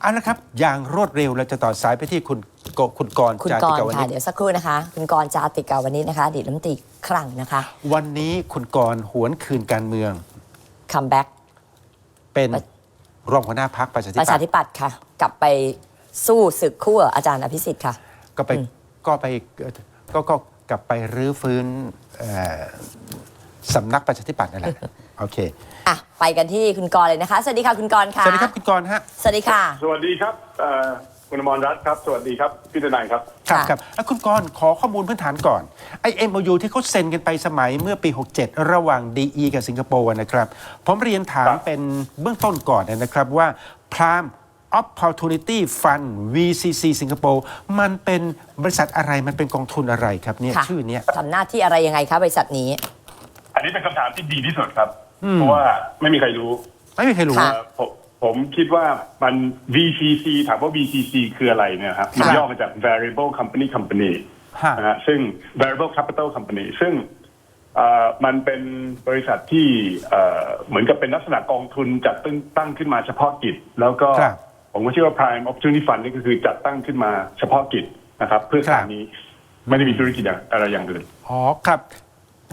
เอาละครับ อย่างรวดเร็วเราจะต่อสายไปที่คุณโกคุณกรณ์คุณจากติรกาณ์วันค่ะ นี้ เดี๋ยวสักครู่นะคะ คุณกรณ์จาติกาวันนี้นะคะอดีตรัฐมนตรีครั้งนะคะวันนี้คุณกรณ์หวนคืนการเมือง คัมแบ็ก เป็นไปรองหัวหน้าพักประชาธิประปัชาตย์ธิปัตย์ค่ะ กลับไปสู้ศึกคู่กับอาจารย์อภิสิทธิ์ค่ะ ก็ไปก็ไปก็ก็กลับไปรื้อฟื้นเอ่อสำนักประชาธิปัตย์นั่นแหละ โอเค อะ ไปกันที่คุณกรณ์เลยนะคะ สวัสดีค่ะคุณกรณ์ค่ะสวัสดีครับคุณกรณ์ฮะสวัสดีค่ะ สวัสดีครับเอ่อคุณอมรรัตน์ครับ สวัสดีครับ พี่ทนายครับ ครับค่ะ ครับแล้วคุณกรณ์ขอข้อมูลพื้นฐานก่อนไอ้ MOU ที่เขาเซ็นกันไปสมัยเมื่อปี 67 ระหว่าง DE กับสิงคโปร์นะครับ ผมเรียนถามครับ เป็นเบื้องต้นก่อนนะครับว่า Prime Opportunity Fund VCC สิงคโปร์มันเป็นบริษัทอะไรมันเป็นกองทุนอะไรครับเนี่ยค่ะชื่อเนี้ย ทำหน้าที่อะไรยังไงคะบริษัทนี้ อันนี้เป็นคำถามที่ดีที่สุดครับอืม เพราะว่าไม่มีใครรู้ไม่มีใครรู้ค่ะเอ่อผมผมคิดว่ามัน VCC ถามว่า VCC คืออะไรเนี่ยครับมันย่อมาจาก Variable Company Company ฮะ นะฮะซึ่ง Variable Capital Company ซึ่งเอ่อมันเป็นบริษัทที่เอ่อเหมือนกับเป็นลักษณะกองทุนจัดตั้งตั้งขึ้นมาเฉพาะกิจ แล้วก็ครับ ผมก็เชื่อว่า Prime Opportunity Fund นี่ก็คือจัดตั้งขึ้นมาเฉพาะกิจนะครับ เพื่อครับการนี้ไม่ได้มีธุรกิจอะไรอย่างอื่น อ๋อครับ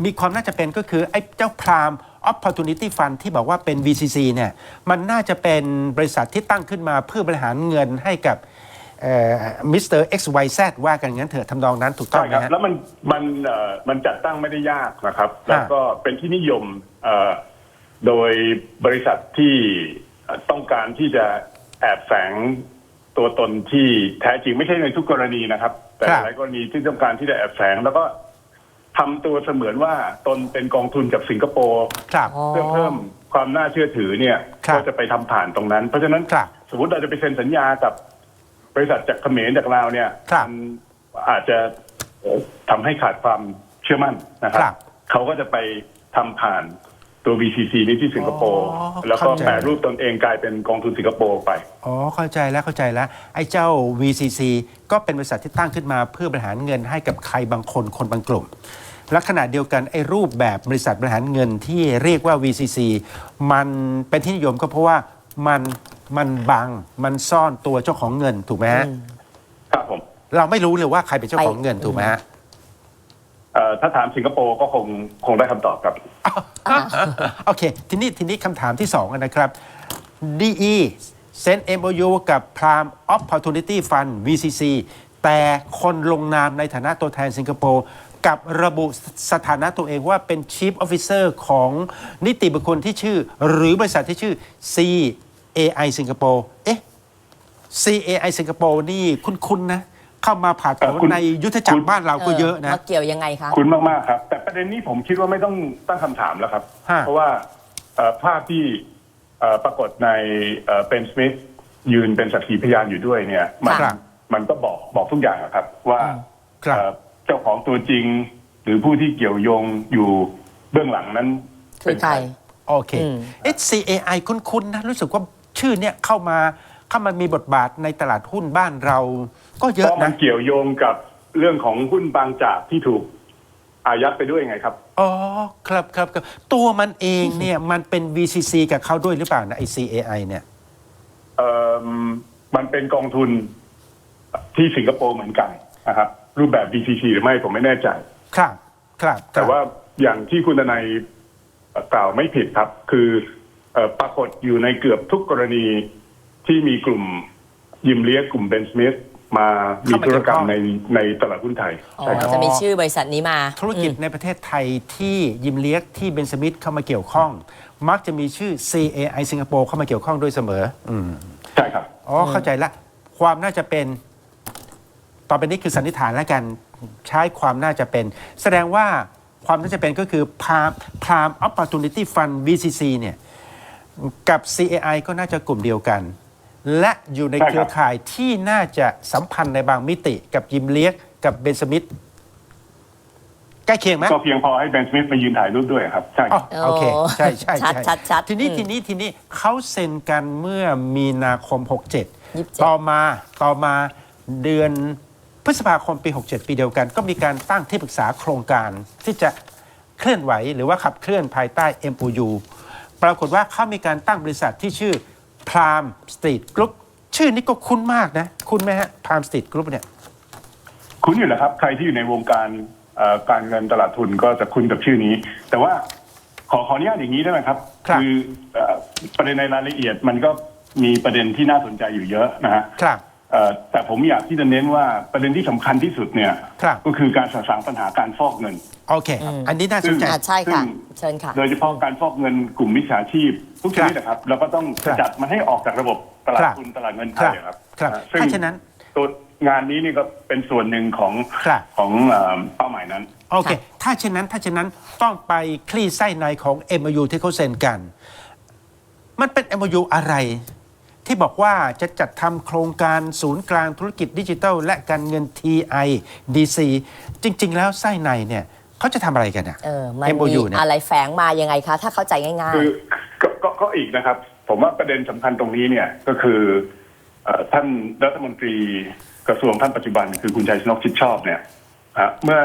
มีความน่าจะเป็นก็คือไอ้เจ้าพราม Opportunity Fund ที่บอกว่าเป็น VCC เนี่ยมันน่าจะเป็นบริษัทที่ตั้งขึ้นมาเพื่อบริหารเงินให้กับมิสเตอร์ XYZ ว่ากันงั้นเถอะทำนองนั้นถูกต้อใช่งไหมครับฮะแล้วมันมันเอ่อมันจัดตั้งไม่ได้ยากนะครับ แล้วก็เป็นที่นิยมเอ่อโดยบริษัทที่เอ่อต้องการที่จะแอบแฝงตัวตนที่แท้จริงไม่ใช่ในทุกกรณีนะครับ แต่ครับหลายกรณีที่ต้องการที่จะแอบแฝงแล้วก็ ทำตัวเสมือนว่าตนเป็นกองทุนจากสิงคโปร์ครับ อ๋อ เพื่อเพิ่มความน่าเชื่อถือเนี่ยครับก็จะไปทำผ่านตรงนั้น เพราะฉะนั้นครับสมมติเราจะไปเซ็นสัญญากับบริษัทจากเขมรจากลาวเนี่ยครับมันอาจจะเอ่อทำให้ขาดความเชื่อมั่นนะครัครับบเขาก็จะไปทำผ่านตัว VCC นี้ที่สิงคโปร์อ๋อแล้วก็เข้าใจ แปรรูปตนเองกลายเป็นกองทุนสิงคโปร์ไป อ๋อเข้าใจแล้วเข้าใจแล้ว ไอ้เจ้า VCC ก็เป็นบริษัทที่ตั้งขึ้นมาเพื่อบริหารเงินให้กับใครบางคนคนบางกลุ่ม และขณะเดียวกันไอ้รูปแบบบริษัทบริหารเงินที่เรียกว่า VCC มันเป็นที่นิยมก็เพราะว่ามันมันบังมันซ่อนตัวเจ้าของเงินถูกไหมฮะครับผมเราไม่รู้เลยว่าใครเป็นเจ้าของเงินถูกไหมฮะเอ่อถ้าถามสิงคโปร์ก็คงคงได้คำตอบครับโอเค ทีนี้ทีนี้คำถามที่2นะครับ DE เซ็น MOU กับ Prime Opportunity Fund VCC แต่คนลงนามในฐานะตัวแทนสิงคโปร์ กับระบุสถานะตัวเองว่าเป็น Chief Officer ของนิติบุคคลที่ชื่อ หรือบริษัทที่ชื่อ CAI สิงคโปร์เอ๊ะ CAI สิงคโปร์นี่คุ้นๆนะ เข้ามาผ่านแถวเอ่อคุณในยุทธจักคุรณบ้านเราก็เยอะนะมาเกี่ยวยังไงคะคุณมากๆครับ แต่ประเด็นนี้ผมคิดว่าไม่ต้องตั้งคำถามแล้วครับฮะเพราะว่าเอ่อภาพที่เอ่อปรากฏในเป็นสมิธยืนเป็นสักขีพยานอยู่ด้วยเนี่ยมันครับมันก็บอกบอกทุกอย่างอะครับ ว่าครับ เอ่อเจ้าของตัวจริง หรือผู้ที่เกี่ยวโยงอยู่เบื้องหลังนั้นคือใคร โอเคอืม เอ CAI คุ้นๆนะ รู้สึกว่าชื่อเนี่ยเข้ามาเข้ามามีบทบาทในตลาดหุ้นบ้านเรา ก็เยเพอะราะมันะนเกี่ยวโยงกับเรื่องของหุ้นบางจากที่ถูกอายัดไปด้วยไงครับ อ๋อครับครับครับตัวมันเองเนี่ยมันเป็น VCC กับเขาด้วยหรือเปล่านะไอ CAI เนี่ย เอ่อมันเป็นกองทุนที่สิงคโปร์เหมือนกันนะครับ รูปแบบ BCC หรือไม่ผมไม่แน่ใจ ครับ ครับคแต่รับว่าอย่างที่คุณทนายเอ่อกล่าวไม่ผิดครับ คือเอ่อปรากฏอยู่ในเกือบทุกกรณีที่มีกลุ่มยิมเลียกกลุ่มเบนสมิธมามีธุรกรรมในในตลาดหุ้นไทยอ๋อใช่ครับ จะมีชื่อบริษัทนี้มาธุรกิจในประเทศไทยที่ยิมเลียกที่เบนสมิธเข้ามาเกี่ยวข้อง มักจะมีชื่อ CAI สิงคโปร์เข้ามาเกี่ยวข้องด้วยเสมออืมใช่ครับ อ๋อเข้าใจละ ความน่าจะเป็น ต่อไปนี้คือสันนิษฐานแล้วกันใช้ความน่าจะเป็น แสดงว่าความน่าจะเป็นก็คือพามพาม Opportunity Fund VCC เนี่ยกับ CAI ก็น่าจะกลุ่มเดียวกัน และอยู่ในใช่ครับเครือข่ายที่น่าจะสัมพันธ์ในบางมิติกับยิมเลียกกับเบนสมิธใกล้เคียงไหมก็เพียงพอให้เบนสมิธมายืนถ่ายรูปด้วยครับ ใช่อ๋อโอเคโอ้ใช่ใช่ชัดใช่ชัดชัดทีนี้อืมทีนี้ทีนี้เขาเซ็นกันเมื่อมีนาคม 67 27ต่อมาต่อมาเดือน พฤษภาคมปี 67 ปีเดียวกัน ก็มีการตั้งที่ปรึกษาโครงการที่จะเคลื่อนไหวหรือว่าขับเคลื่อนภายใต้ MOU ปรากฏว่าเขามีการตั้งบริษัทที่ชื่อพรามสตรีทกรุ๊ปชื่อนี้ก็คุ้นมากนะ คุ้นไหมฮะพรามสตรีทกรุ๊ปเนี่ยคุ้นอยู่นะครับ ใครที่อยู่ในวงการเอ่อการเงินตลาดทุนก็จะคุ้นกับชื่อนี้ แต่ว่าขอขออนุญาตอย่างนี้ได้ไหมครับครับอเอ่อประเด็นในรายละเอียดมันก็มีประเด็นที่น่าสนใจอยู่เยอะนะฮะครับ เอ่อแต่ผมอยากที่จะเน้นว่าประเด็นที่สำคัญที่สุดเนี่ยครับ ก็คือการสะสางปัญหาการฟอกเงิน โอเค อันนี้น่าสนใจ อะใช่ค่ะซึ่งเชิญค่ะ โดยเฉพาะการฟอกเงินกลุ่มมิจฉาชีพ ทุกชนิดนะครับ เราก็ต้องครับจัดมันให้ออกจากระบบตลาดครับทุนตลาดเงินไทครับยครับครับอ่าซึ่งถ้าฉะนั้นตัวงานนี้นี่ก็เป็นส่วนหนึ่งของครับ ของเอ่อเป้าหมายนั้น โอเค ถ้าเช่นนั้น ถ้าเช่นนั้นต้องไปคลี่ไส้ในของ MOU ที่เขาเซ็นกัน มันเป็น MOU อะไร ที่บอกว่าจะจัดทำโครงการศูนย์กลางธุรกิจดิจิทัล และการเงิน TIDC จริง ๆ แล้วไส้ในเนี่ยเขาจะทำอะไรกันอะเออมันมี MOU เนี่ย อะไรแฝงมายังไงคะ ถ้าเข้าใจง่ายคือก็ก็ก็อีกนะครับ ผมว่าประเด็นสำคัญตรงนี้เนี่ยก็คือเอ่อท่านรัฐมนตรีกระทรวงท่านปัจจุบัน คือคุณชัยชนกชิดชอบเนี่ยอะเมื่อ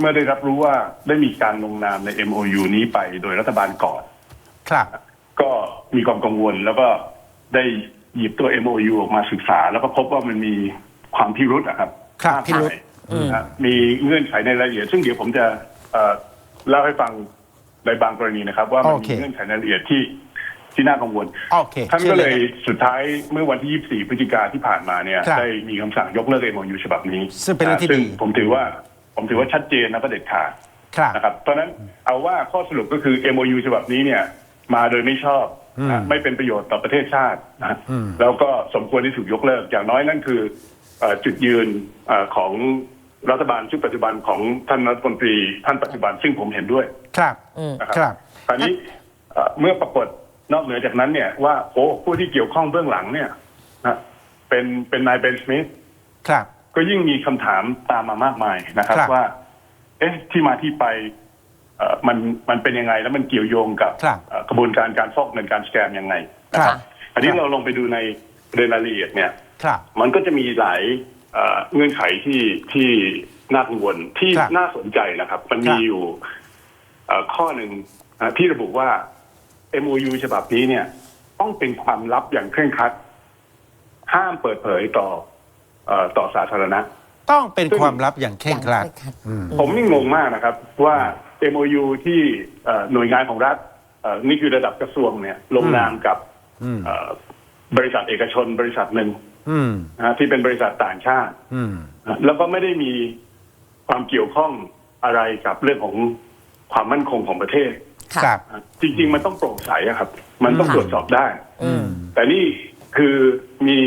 เมื่อได้รับรู้ว่าได้มีการลงนามใน MOU นี้ไปโดยรัฐบาลก่อน ครับ ก็มีความกังวลแล้วก็ได้ หยิบตัว MOU ออกมาศึกษา แล้วก็พบว่ามันมีความพิรุษอะครับครับมากพิรุธมายนะฮะมีเงื่อนไขในรายละเอียด ซึ่งเดี๋ยวผมจะเอ่อเล่าให้ฟังในบางกรณีนะครับ ว่ามันโอมีเคเงื่อนไขในรายละเอียดที่ที่น่ากังวล โอเคท่านชิญก็เลยฮะสุดท้ายเมื่อวันที่ 24 พฤศจิกาที่ผ่านมาเนี่ยครับได้มีคำสั่งยกเลิก MOU ฉบับนี้ซึ่งเป็นเรื่องที่ะซึ่งดี ผมถือว่าผมถือว่าชัดเจนและก็เด็ดขาดครับ นะครับเพราะฉะนั้นเอาว่าข้อสรุปก็คือ MOU ฉบับนี้เนี่ยมาโดยไม่ชอบอืม นะไม่เป็นประโยชน์ต่อประเทศชาตินะอืมแล้วก็สมควรที่ถูกยกเลิก อย่างน้อยนั่นคือเอ่อจุดยืนเอ่อของรัฐบาลชุดปัจจุบันของท่านรัฐมนตรีท่านปัจจุบันซึ่งผมเห็นด้วย ครับนะครับครับคราวนี้เอ่อเมื่อปรากฏนอกเหนือจากนั้นเนี่ยว่าโอ้ผู้ที่เกี่ยวข้องเบื้องหลังเนี่ยนะเป็นเป็นนายเบนสมิธครับก็ยิ่งมีคำถามตามมามากมายนะครับครับ ว่า เอ๊ะที่มาที่ไปเอ่อ มันมันเป็นยังไงแล้วมันเกี่ยวโยงกับครับเอ่อกระบวนการการฟอกเงินการสแกมยังไงนะคครัรับ บอันนี้ครับ เราลงไปดูในเรายละเอียดเนี่ย ครับ มันก็จะมีหลายเอ่อเงื่อนไขที่ที่น่ากังวลที่ครับน่าสนใจนะครับ มันครัมีบอยู่เอ่อข้อหนึ่งอะที่ระบุว่า MOU ฉบับนี้เนี่ย ต้องเป็นความลับอย่างเคร่งครัด ห้ามเปิดเผยต่อเอ่อต่อสาธารณะ ต้องเป็นความลับอย่างเคๆร่งครัดอย่างเคร่งครัดอืม ผมนี่งงมากนะครับ ว่า MOU ที่เอ่อหน่วยงานของรัฐเอ่อนี่คือระดับกระทรวงเนี่ยลงนามกับอืมเอ่อบริษัทเอกชนบริษัทหนึ่งอืมนะฮะที่เป็นบริษัทต่างชาติอืมนะแล้วก็ไม่ได้มีความเกี่ยวข้องอะไรกับเรื่องของความมั่นคงของประเทศค่ะครับนะจริง ๆ มันต้องโปร่งใสอะครับ มันต้องค่ะตรวจสอบได้อืมแต่นี่คือมี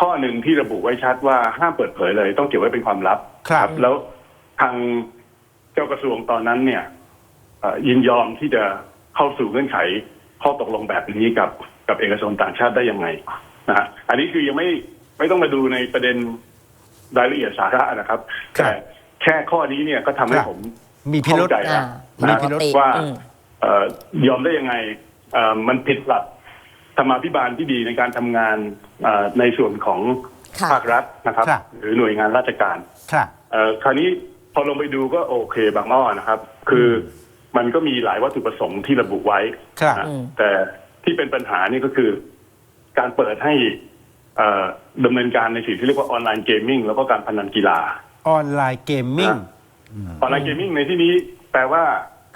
ข้อหนึ่งที่ระบุไว้ชัดว่าห้ามเปิดเผยเลย ต้องเก็บไว้เป็นความลับ ครับ แล้วทาง เจ้ากระทรวงตอนนั้นเนี่ยเอ่อยินยอมที่จะเข้าสู่เงื่อนไขข้อตกลงแบบนี้กับกับเอกชนต่างชาติได้ยังไงนะฮะอันนี้คือยังไม่ไม่ต้องมาดูในประเด็นรายละเอียดสาระนะครับครับแต่แค่ข้อนี้เนี่ยก็ทำให้ครับผมมีพิรุษเข้าใจแล้วอ่านะมีพิรุธว่าอืมเอ่อยอมได้ยังไงเอ่อมันผิดหลักธรรมาภิบาลที่ดีในการทำงานเอ่อในส่วนของค่ะภาครัฐนะครับครับ หรือหน่วยงานราชการครับเอ่อคราวนี้ พอลงไปดูก็โอเคบางอ้อนะครับ คือมันก็มีหลายวัตถุประสงค์ที่ระบุไว้ครับนะอืม แต่ที่เป็นปัญหานี่ก็คือ การเปิดให้เอ่อดำเนินการในสิ่งที่เรียกว่าออนไลน์เกมมิ่งแล้วก็การพนันกีฬา ออนไลน์เกมมิ่ง ออนไลน์เกมมิ่งในที่นี้แปลว่า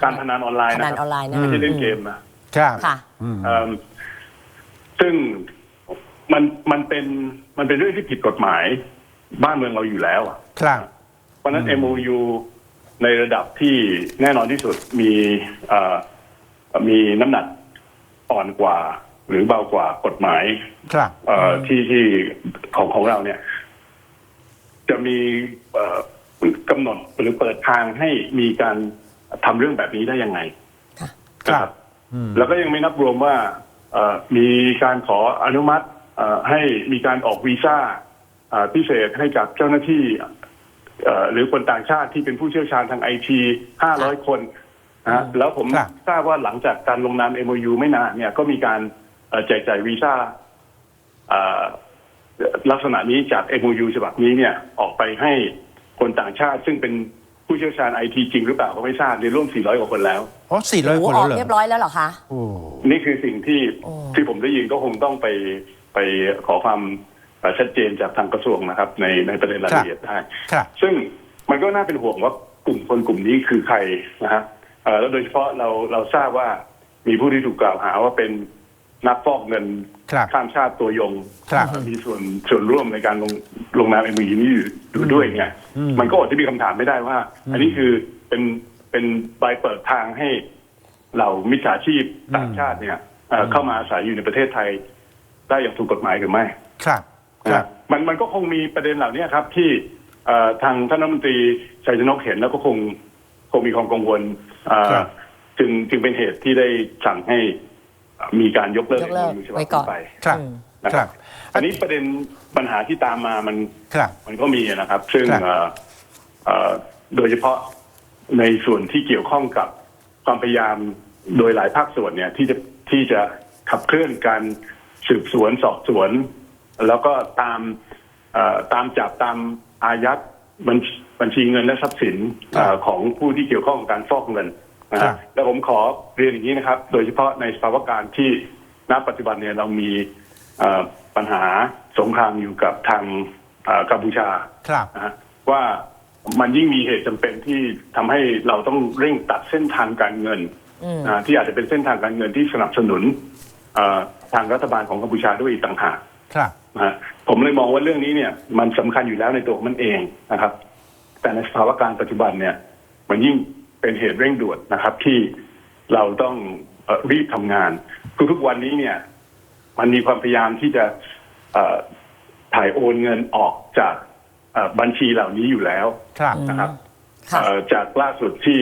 การพนันออนไลพน์นันะนคอรัอนไลน์นะไม่ใช่เล่นเกมนะครับค่ะ อืม เอิ่มซึ่งมันมันเป็นมันเป็นเรื่องที่ผิดกฎหมายบ้านเมืองเราอยู่แล้วอะ ครับเพ ราะฉะนั้น MOU ในระดับที่แน่นอนที่สุดมีเอ่อมีน้ำหนักอ่อนกว่า หรือเบากว่ากฎหมายครับเอ่อที่ที่ของของเราเนี่ย จะมีเอ่อกำหนดหรือเปิดทางให้มีการทำเรื่องแบบนี้ได้ยังไงค่ะครับนะอืมแล้วก็ยังไม่นับรวมว่าเอ่อมีการขออนุมัติเอ่อให้มีการออกวีซ่าเอ่อพิเศษให้กับเจ้าหน้าที่ เอ่อหรือคนต่างชาติที่เป็นผู้เชี่ยวชาญทางไอที500คนนะฮะแล้วผมครับ ทราบว่าหลังจากการลงนาม MOU ไม่นานเนี่ยก็มีการเอ่อแจกจ่ายวีซ่าเอ่อลักษณะนี้จาก MOU ฉบับนี้เนี่ยออกไปให้คนต่างชาติ ซึ่งเป็นผู้เชี่ยวชาญไอทีจริงหรือเปล่าก็ไม่ทราบในร่วม 400 กว่าคนแล้ว อ๋อสี่ร้อยโอ้คนออแล้วเหรอกเรียบร้อยแล้วเหรอคะ โอ้ นี่คือสิ่งที่โอ้ ที่ผมได้ยินก็คงต้องไปไปขอความเอ่อ ชัดเจนจากทางกระทรวงนะครับ ในในประเด็นรายละเอียดได้ครับซึ่งมันก็น่าเป็นห่วงว่ากลุ่มคนกลุ่มนี้คือใครนะฮะเอ่อแล้วโดยเฉพาะเราเราทราบว่ามีผู้ที่ถูกกล่าวหาว่าเป็นนักฟอกเงินครับข้ามชาติตัวยงครับมีส่วนส่วนร่วมในการลงลงนามเอ็มวีนี้อยู่ด้วยไงอืมมันก็อดที่มีคำถามไม่ได้ว่า อันนี้คือเป็นเป็นใบเปิดทางให้เหล่ามิจฉาชีพต่างชาติเนี่ยเอ่อเข้ามาอาศัยอยู่ในประเทศไทย ได้อย่างถูกกฎหมายหรือไม่ ครับ ครับนะมันมันก็คงมีประเด็นเหล่านี้ครับ ที่เอ่อทางท่านรัฐมนตรีชัยชนกเห็นแล้วก็คงคงมีความกังวลเอ่อครับจึงจึงเป็นเหตุที่ได้สั่งให้เอ่อมีการยกเลิกยกเลิก MOU ฉบับไว้ก่อนไปครับอืมนะคครัรับบอันนี้ประเด็นปัญหาที่ตามมามันครับมันก็มีนะครับ ซึ่งครับเอ่อเอ่อโดยเฉพาะในส่วนที่เกี่ยวข้องกับความพยายามโดยหลายภาคส่วนเนี่ยที่จะที่จะขับเคลื่อนการสืบสวนสอบสวน แล้วก็ตามเอ่อตามจับตามอายัดบัญบัญชีเงินและทรัพย์สินเอ่อของผู้ที่เกี่ยวข้องกับการฟอกเงินนะครัฮะบแล้วผมขอเรียนอย่างนี้นะครับ โดยเฉพาะในสภาวะการที่ณปัจจุบันเนี่ยเรามีเอ่อปัญหาสงครามอยู่กับทางเอ่อกัมพูชาครับนะฮะว่ามันยิ่งมีเหตุจำเป็นที่ทำให้เราต้องเร่งตัดเส้นทางการเงินอืมนะฮะที่อาจจะเป็นเส้นทางการเงินที่สนับสนุนเอ่อทางรัฐบาลของกัมพูชาด้วยอีกต่างหากครับ นะฮะผมเลยมองว่าเรื่องนี้เนี่ย มันสำคัญอยู่แล้วในตัวของมันเองนะครับ แต่ในสภาวะการปัจจุบันเนี่ย มันยิ่งเป็นเหตุเร่งด่วนนะครับ ที่เราต้องเอ่อรีบทำงานทุกๆวันนี้เนี่ย มันมีความพยายามที่จะเอ่อถ่ายโอนเงินออกจากเอ่อบัญชีเหล่านี้อยู่แล้วครับนะครับค่ะเอ่อจากล่าสุดที่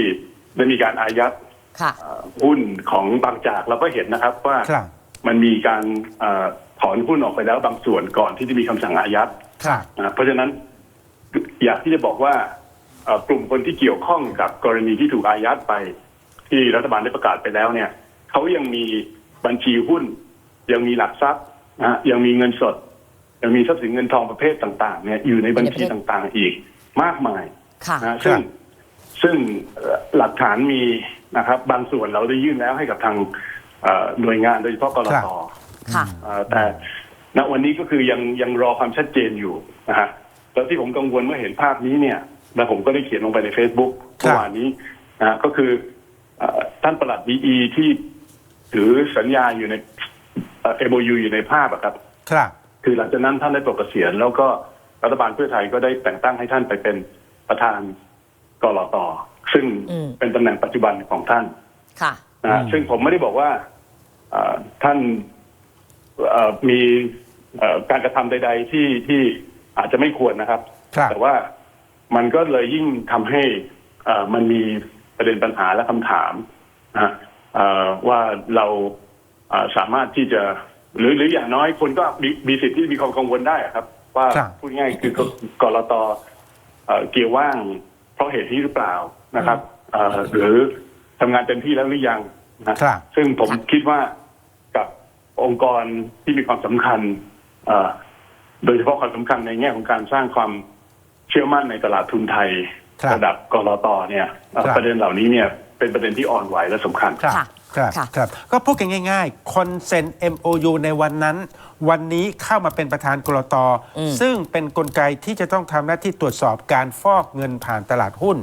ได้มีการอายัดค่ะเอ่อหุ้นของบางจากเราก็เห็นนะครับว่าครับมันมีการเอ่อ ถอนหุ้นออกไปแล้วบางส่วนก่อนที่จะมีคำสั่งอายัดครับนะเพราะฉะนั้นอยากที่จะบอกว่าเอ่อกลุ่มคนที่เกี่ยวข้องกับกรณีที่ถูกอายัดไป ที่รัฐบาลได้ประกาศไปแล้วเนี่ยเขายังมีบัญชีหุ้น ยังมีหลักทรัพย์นะฮะยังมีเงินสด ยังมีทรัพย์สินเงินทองประเภทต่างๆเนี่ยอยู่ในบัญชีต่างๆอีกมากมายค่ะนะซึ่งซึ่งเอ่อหลักฐานมีนะครับ บางส่วนเราได้ยื่นแล้วให้กับทางเอ่อหน่วยงานโดยเฉพาะกรครับต ค่ะ เอ่อแต่ณวันนี้ก็คือยังยังรอความชัดเจนอยู่นะฮะแล้วที่ผมกังวลเมื่อเห็นภาพนี้เนี่ยและผมก็ได้เขียนลงไปใน Facebook เมื่อวานนี้นะฮะก็คือเอ่อท่านประหลัดดีที่ถือสัญญาอยู่ในเอ็มโอยู่ในภาพอะครับ ครับ คือหลังจากนั้นท่านได้ปลดเกษียณแล้วก็รัฐบาลเพื่อไทยก็ได้แต่งตั้งให้ท่านไปเป็นประธานกรตซึ่งอืม เป็นตำแหน่งปัจจุบันของท่านค่ะ นะฮะอืม ซึ่งผมไม่ได้บอกว่าเอ่อท่าน เอ่อมีเอ่อการกระทำใด ๆ ที่ที่อาจจะไม่ควรนะครับ ครับ แต่ว่ามันก็เลยยิ่งทำให้เอ่อมันมีประเด็นปัญหาและคำถามนะฮะเอ่อว่าเราเอ่อสามารถที่จะ หรือหรืออย่างน้อยคนก็มีมีสิทธิ์ที่มีความกังวลได้อะครับ ว่าครับ พูดง่ายๆคือกกรตเอ่อเกี่ยวว่างเพราะเหตุนี้หรือเปล่านะครับเอ่อหรือทำงานเต็มที่แล้วหรือยังนะครับ ซึ่งผมค่ะคิดว่ากับ องค์กรที่มีความสำคัญเอ่อโดยเฉพาะความสำคัญในแง่ของการสร้างความเชื่อมั่นในตลาดทุนไทยครับระดับกรตเนี่ยเอ่อครับประเด็นเหล่านี้เนี่ยเป็นประเด็นที่อ่อนไหวและสำคัญครับค่ะครับค่ะครับก็พูดกันง่ายๆ คนเซ็น MOU ในวันนั้น วันนี้เข้ามาเป็นประธานกรตอืมซึ่งเป็นกลไกที่จะต้องทำหน้าที่ตรวจสอบการฟอกเงินผ่านตลาดหุ้น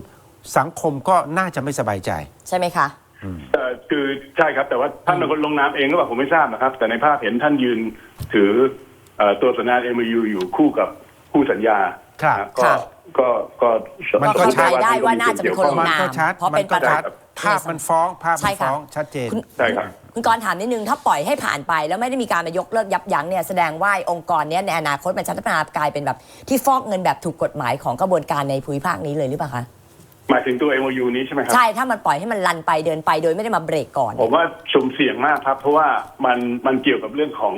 สังคมก็น่าจะไม่สบายใจ ใช่ไหมคะ เอ่อคือใช่ครับ แต่ว่าท่านเป็นคนลงนามเองหรือเปล่าผมไม่ทราบนะครับ แต่ในภาพเห็นท่านยืนถือเอ่อตัวสัญญา MOU อยู่คู่กับคู่สัญญาครับนะก็ครับก็ก็มันก็เข้าใจชัดได้ว่าน่าจะเป็นคนลงมันนามก็ชัดเพราะมัเป็นก็ประธาชันดภาพมันฟ้องภาพใช่มันค่ะ ฟ้องชัดเจน คุณใช่ครับ คุณกรณ์ถามนิดนึง ถ้าปล่อยให้ผ่านไปแล้วไม่ได้มีการมายกเลิกยับยั้งเนี่ยแสดงว่าองค์กรเนี้ยในอนาคตมันจะพัฒนากลายเป็นแบบที่ฟอกเงินแบบถูกกฎหมายของกระบวนการในภูมิภาคนี้เลยหรือเปล่าคะ หมายถึงตัว MOU นี้ใช่ไหมครับ ใช่ถ้ามันปล่อยให้มันลันไปเดินไปโดยไม่ได้มาเบรกก่อน ผมว่าสุ่มเสี่ยงมากครับ เพราะว่ามันมันเกี่ยวกับเรื่องของ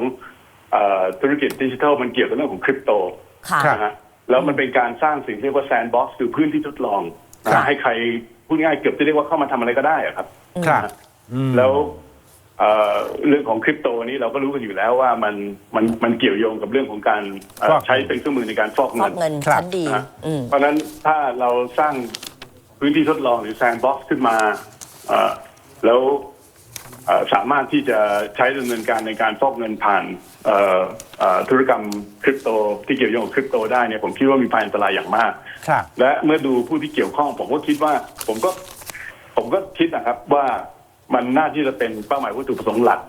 เออธุรกิจดิจิทัลมันเกี่ยวกับเรื่องของคริปโตค่ะ ครับ นะฮะแล้วมันเป็นการสร้างสิ่งที่เรียกว่าแซนด์บ็อกซ์คือพื้นที่ทดลองนะครัฮะบ ให้ใครพูดง่ายๆเกือบจะเรียกว่าเข้ามาทำอะไรก็ได้อะครับ ครับอืม แล้วเอ่อเรื่องของคริปโตนี้เราก็รู้กันอยู่แล้วว่ามันมันมันเกี่ยวโยงกับเรื่องของการเอ่อฟอก ใช้เป็นเครื่องมือในการฟอกฟเงิอกนเงินครับ ชั้นดี นะฮะอืม เพราะฉะนั้นถ้าเราสร้าง พื้นที่ทดลองหรือแซนบ็อกซ์ขึ้นมาเอ่อแล้วเอ่อสามารถที่จะใช้ดำเนินการในการฟอกเงินผ่านเอ่อเอ่อธุรกรรมคริปโต ที่เกี่ยวโยงกับคริปโตได้เนี่ยผมคิดว่ามีภัยอันตรายอย่างมากครับและเมื่อดูผู้ที่เกี่ยวข้อง ผมก็คิดว่า ผมก็ ผมก็คิดนะครับว่ามันน่าที่จะเป็นเป้าหมายวัตถุประสงค์หลัก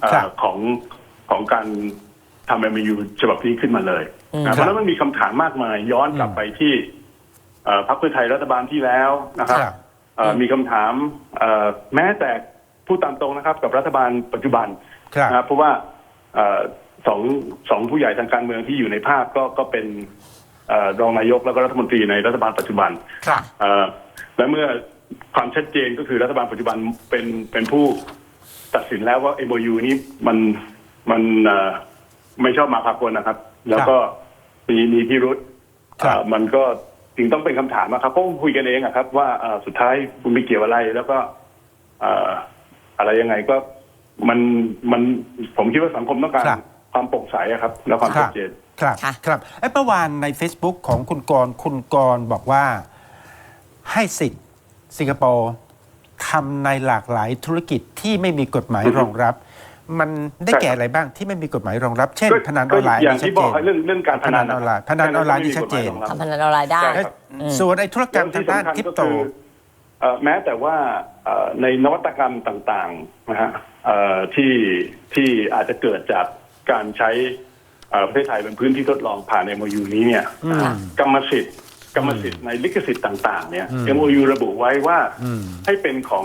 เอ่อครับของของการทำ MOU ฉบับนี้ขึ้นมาเลยอืมนะเพราะฉะนั้นมันมีคำถามมากมายย้อนกลับไปที่เอ่อ พรรคเพื่อไทยรัฐบาลที่แล้วนะครับครับเอ่อมีคำถามเอ่อแม้แต่ผู้ตามตรงนะครับ กับรัฐบาลปัจจุบันครับ นะครับเพราะว่าเอ่อสองสองผู้ใหญ่ทางการเมืองที่อยู่ในภาพก็ก็เป็นเอ่อรองนายกแล้วก็รัฐมนตรีในรัฐบาลปัจจุบัน ครับ เอ่อและเมื่อความชัดเจนก็คือรัฐบาลปัจจุบันเป็นเป็นผู้ตัดสินแล้วว่า MOU นี้มันมันเอ่อไม่ชอบมาพากลนะครับ แล้วก็มีมีพิรุษครับ เอ่อมันก็ จึงต้องเป็นคำถามนะครับก็คุยกันเองอะครับ ว่าเอ่อสุดท้ายคุณมีเกี่ยวอะไรแล้วก็เอ่ออะไรยังไงก็มันมันผมคิดว่าสังคมต้องการครับความโปร่งใสอะครับ และความครัชับดเจนครับค่ะครับไอ้เมื่อวานใน Facebook ของคุณกรณ์คุณกรณ์บอกว่าให้สิทธิ์สิงคโปร์ทำในหลากหลายธุรกิจที่ไม่มีกฎหมายอือฮึรองรับ มันได้ใช่แก่ครับอะไรบ้างที่ไม่มีกฎหมายรองรับ เช่นก็พนันออนไลน์ก็อย่างนี่ชัที่ดบเจอกนให้เรื่องเรื่องการพนันพนันออนไลน์พนันออนไลน์นี่ชัดเจนแค่ทำพนันออนไลน์ได้ใช่ครับอืมส่วนไอ้ธุรกรรมทางด้านคริปโตเอ่อแม้แต่ว่าเอ่อในนวัตกรรมต่างๆนะฮะเอ่อที่ที่อาจจะเกิดจากการใช้เอ่อประเทศไทยเป็นพื้นที่ทดลองผ่าน MOU นี้เนี่ยอืมกรรมสิทธิ์กรรมสิทธิ์ในลิขสิทธิ์ต่างๆเนี่ยอืม MOU ระบุไว้ว่าอืมให้เป็นของ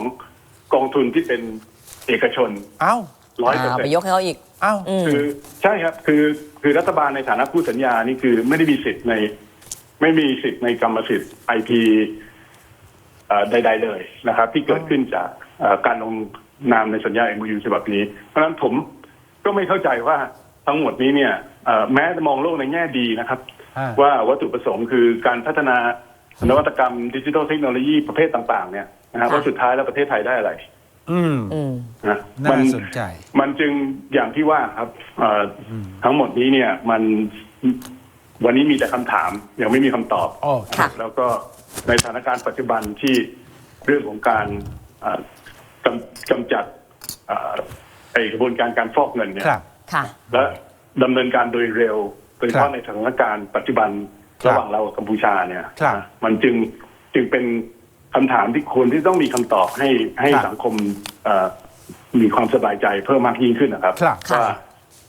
กองทุนที่เป็นเอกชน เอ้า ร้อยเปอร์อ่าเซ็นไปต์ยกให้เขาอีกเอ้าอืม คือใช่ครับคือคือรัฐบาลในฐานะผู้สัญญานี่คือไม่ได้มีสิทธิ์ใน ไม่มีสิทธิ์ในกรรมสิทธิ์ไอพีใด ๆ เลยนะครับ ที่เกิดขึ้นจากเอ่อการลงนามในสัญญา MOU ฉบับนี้ เพราะฉะนั้นผมก็ไม่เข้าใจว่าทั้งหมดนี้เนี่ยเอ่อแม้จะมองโลกในแง่ดีนะครับ อ่า ว่าวัตถุประสงค์คือการพัฒนานวัตกรรมดิจิทัลเทคโนโลยีประเภทต่าง ๆ เนี่ยนะครับค่ะว่าสุดท้ายแล้วประเทศไทยได้อะไร อืมอืม นะน่ามัสนใจ มันจึงอย่างที่ว่าครับเอ่ออทั้งหมดนี้เนี่ย มันวันนี้มีแต่คำถาม ยังไม่มีคำตอบ โอ้ค่ะ แล้วก็ในสถานการณ์ปัจจุบันที่เรื่องของการเอ่อกำกำจัดเอ่อไอกระบวนการการฟอกเงินเนี่ย ครับ ค่ะ และดำเนินการโดยเร็วโดยเฉครัพาะบในสถานการณ์ปัจจุบันครับระหว่างเรากับกัมพูชาเนี่ยครับ นะมันจึงจึงเป็น คำถามที่ควรที่ต้องมีคำตอบให้ให้ครับสังคมเอ่อมีความสบายใจเพิ่มมากยิ่งขึ้นนะครับครับค่ะว่า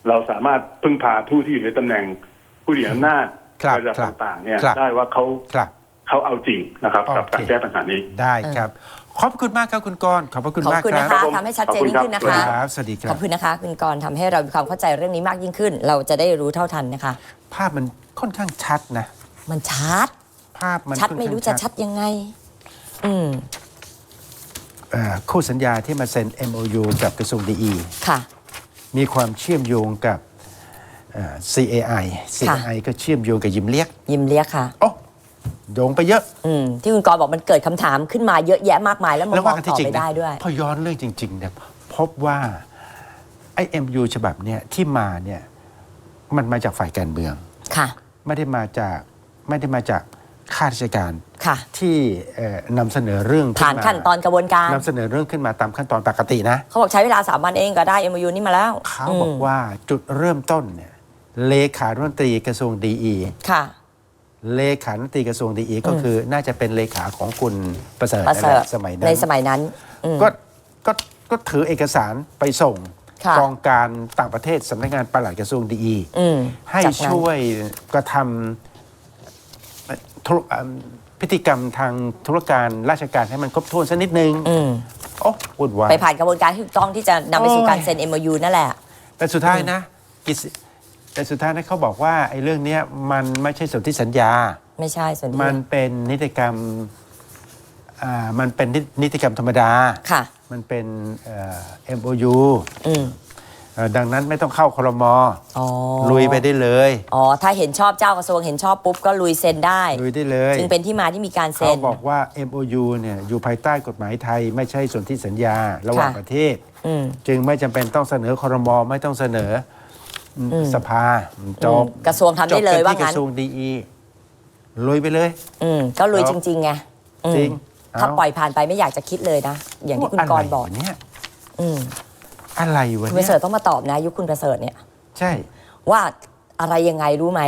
เราสามารถพึ่งพาผู้ที่อยู่ในตำแหน่งผู้ที่มีอำนาจครับในระดับครับต่างๆเนี่ยครับได้ว่าเขาครับเขาเอาจริงนะครับกับโอเคการแก้ปัญหานี้ได้ครับขอบคุณมากครับคุณกรณ์ขอบพระคุณขอบมากคุณครันะบคะผมทำให้ชัดเจนยิ่งขึ้นนะขอบคะณครับสวัสดีคขรัอบบคุณนะคะคุณกรณ์ทำให้เรามีความเข้าใจเรื่องนี้มากยิ่งขึ้น เราจะได้รู้เท่าทันนะคะ ภาพมันค่อนข้างชัดนะ มันชัด ภาพมันชัดค่อนไม่ข้างรู้จะชัดยังไง อืมเอ่อคู่สัญญาที่มาเซ็น MOU กับกระทรวงดีค่ะ มีความเชื่อมโยงกับเอ่อ CAI CAI ก็เชื่อมโยงกับยิมเลียกยิ้มเลียกค่ะ โอ้โยงไปเยอะ อืมที่คุณกรณ์บอกมันเกิดคำถามขึ้นมาเยอะแยะมากมายแล้วมันแล้วมว่าองกันต่ที่อจริงไปนะได้ด้วย พอย้อนเรื่องจริงๆเนี่ยพบว่าไอ้ MU ฉบับเนี่ยที่มาเนี่ยมันมาจากฝ่ายการเมือง ค่ะ ไม่ได้มาจากไม่ได้มาจากข้าราชการ ค่ะ ที่เอ่อนำเสนอเรื่องขึ้ผ่านมาขั้นตอนกระบวนการ นำเสนอเรื่องขึ้นมาตามขั้นตอนปกตินะ เขาบอกใช้เวลาสามวันเองก็ได้ MOU นี่มาแล้วเขาบอกมว่าจุดเริ่มต้นเนี่ยเลขาธิการตรีกระทรวงดีค่ะ เลขาธิการตรีกระทรวงดีก็คือน่าจะเป็นเลขาของคุณประเสริฐประนั่นเสริแหฐละสมัยนั้ในนสมัยนั้นอืมก็ก็ก็ถือเอกสารไปส่งค่ะ กองการต่างประเทศสำนักงานปลัดกระทรวงดีอืมให้จากนั้น ช่วยกระทำธุรอ่า พฤติกรรมทางธุรการราชการให้มันครบถ้วนสักนิดนึงอืมโอ้วุ่นวาย ไปผ่านกระบวนการที่ถูกต้องที่จะนำไปสู่โอ้ยการเซ็น MOU นั่นแหละ แต่สุดท้ายนะกิจแต่สุดท้ายนะเขาบอกว่าไอ้เรื่องเนี้ยมันไม่ใช่สนธิสัญญา ไม่ใช่ส่วนที่มันเป็นนิติกรรมอ่ามันเป็นนินิติกรรมธรรมดา ค่ะ มันเป็นเอ่อ MOU อืม เอ่อดังนั้นไม่ต้องเข้าครมอ๋อลุยไปได้เลยอ๋อ ถ้าเห็นชอบเจ้ากระทรวงเห็นชอบปุ๊บก็ลุยเซ็นได้ ลุยได้เลยจึงเป็นที่มาที่มีการเซ็เขานบอกว่า MOU เนี่ยอยู่ภายใต้กฎหมายไทย ไม่ใช่สนธิสัญญาระหว่างค่ะ ประเทศ อืมจึงไม่จำเป็นต้องเสนอครมไม่ต้องเสนออสภาจบอืมกระทรวงทำได้เลยจบว่าที่กงั้น ระทรวงดีลุยไปเลย อืม ก็ลุยแล้วจริง ๆ ไงอืมจริงถ้าเอ้าปล่อยผ่านไปไม่อยากจะคิดเลยนะ อย่างที่คุณกรณ์บอกะไวะเนี่ยอืม อะไรวะคุณปเนี่ระเสริฐยต้องมาตอบนะ ยุคคุณประเสริฐเนี่ย ใช่ ว่าอะไรยังไงรู้ไหม